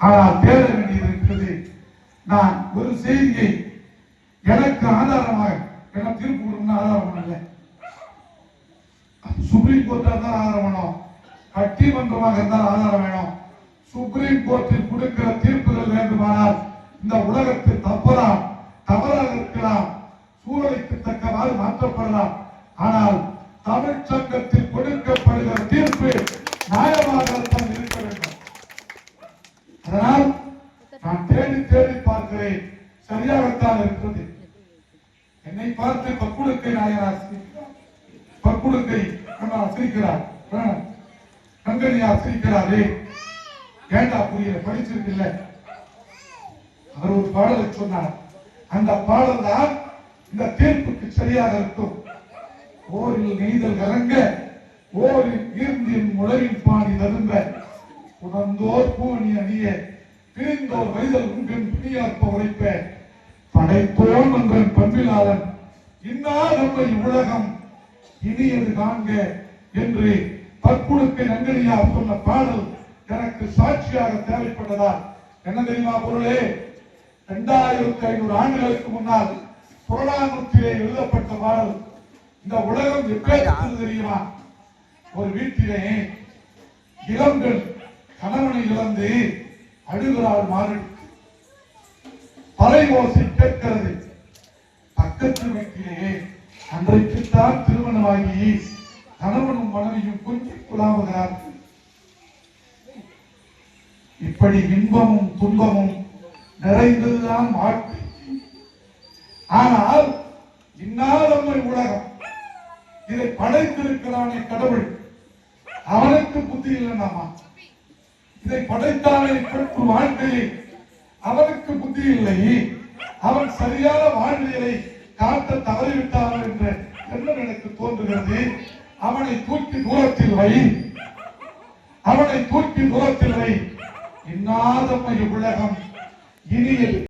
ஆனால் தேட வேண்டியது இருக்கிறது நான் ஒரு செய்தியை எனக்கு ஆதாரமாக என தீர்ப்பு கொடுக்கணும் ஆதாரம் பண்ணல சுப்ரீம் கோர்ட்டா இருந்தால் ஆதாரம் வேணும். பட்டிமன்றமாக இருந்தால் ஆதாரம் வேணும். சுப்ரீம் கோர்ட்டில் கொடுக்கிற தீர்ப்புகள் வேண்டுமானால் இந்த உலகத்தில் தப்பலாம் தவறாக இருக்கலாம் சூழலுக்கு தக்கவாறு மாற்றப்படலாம். ஆனால் தமிழ் சங்கத்தில் கொடுக்கப்படுகிற அதனால் நான் தேடி தேடி பார்க்கிறேன். சரியாகத்தான் இருக்கிறது. என்னை பார்த்து பக்குடுக்கை நாயனார் சிரிக்கிறார். பக்குடுக்கை நம்ம சிரிக்கிறார். கங்கனியார் சிரிக்கிறாரே. ஏண்டா புரியல படிச்சிருக்கில்ல அவர் ஒரு பாடலை சொன்னார். அந்த பாடல் தான் இந்த தீர்ப்புக்கு சரியாக இருக்கும். ஓரில் நெய்தல் கலங்க ஓரில் ஈர்ந்தின் முழவின் உணர்ந்தோர் பூணி அணிய பிரிந்தோர் வைதல் உங்கின் பிணியாற்ப உழைப்ப படைத்தோன் என்றன் பண்பிலாளன் இன்னா நம்மை உலகம் இனியது காண்க என்று பற்புழுக்கை நங்கனியார் சொன்ன பாடல் எனக்கு சாட்சியாக தேவைப்பட்டதா என்ன தெரியுமா பொருளே? இரண்டாயிரத்தி ஐநூறு ஆண்டுகளுக்கு முன்னால் புறநானூற்றிலே எழுதப்பட்ட பாடல் இந்த உலகம் எப்பேற்பட்டது தெரியுமா? ஒரு வீட்டிலே இளங்கள் கணவனை இழந்து அழுகிறாள் மாறி பறை ஓசை கேட்கிறது. பக்கத்து வீட்டிலே அன்றைக்குத்தான் திருமணமாகி கணவனும் மனைவியும் கொஞ்சி குழாவுகிறார்கள் இப்படி இன்பமும் துன்பமும் நிறைந்ததுதான் வாழ்க்கை. ஆனால் இன்னாதம்மை உலகம். இதை படைத்திருக்கிறானே கடவுள். அவனுக்கு புத்தி இல்லைன்னாமா? இதை படைத்தாலே வாழ்க்கையை அவனுக்கு புத்தி இல்லை. அவன் சரியான வாழ்வியலை காட்ட தவறிவிட்டான் என்ற எண்ணம் எனக்கு தோன்றுகிறது. அவனை தூக்கி தூரத்தில் வை. அவனை தூக்கி தூரத்தில் வை. இன்னாதம்மை உலகம் இனியது